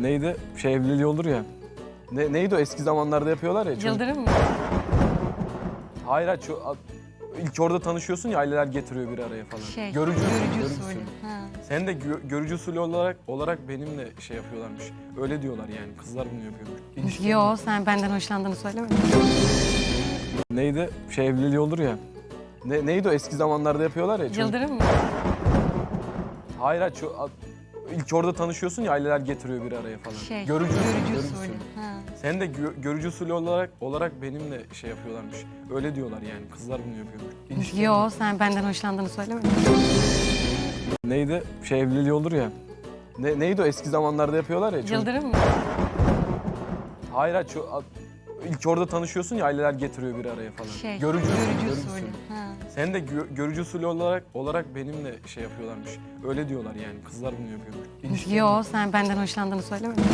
Neydi? Şey evliliği olur ya. Ne, neydi o eski zamanlarda yapıyorlar ya. çocuk- Yıldırım mı? Hayır hayır. ço- a- ilk orada tanışıyorsun ya aileler getiriyor bir araya falan. Şey, görücü, görücü usulü. usulü. Ha. Sen de gö- görücü usulü olarak olarak benimle şey yapıyorlarmış. Öyle diyorlar yani. Kızlar bunu yapıyormuş. İlişki- Yo sen benden hoşlandığını söylemedin. Neydi? Şey evliliği olur ya. Ne, neydi o eski zamanlarda yapıyorlar ya. çocuk- Yıldırım mı? Hayır hayır. ço- a- ilk orada tanışıyorsun ya aileler getiriyor bir araya falan. Şey, görücü, görücü görücü usulü. Ha. Sen de gö- görücü usulü olarak olarak benimle şey yapıyorlarmış. Öyle diyorlar yani. Kızlar bunu yapıyormuş. İlişki- Yo sen benden hoşlandığını söylemedin. Neydi? Şey evliliği olur ya. Ne, neydi o eski zamanlarda yapıyorlar ya. çocuk- Yıldırım mı? Hayır hayır. İlk orada tanışıyorsun ya aileler getiriyor bir araya falan. Şey, görücü, görücü usulü. usulü. Ha. Sen de gö- görücü usulü olarak olarak benimle şey yapıyorlarmış. Öyle diyorlar yani. Kızlar bunu yapıyormuş. Yo sen benden hoşlandığını söylemedin.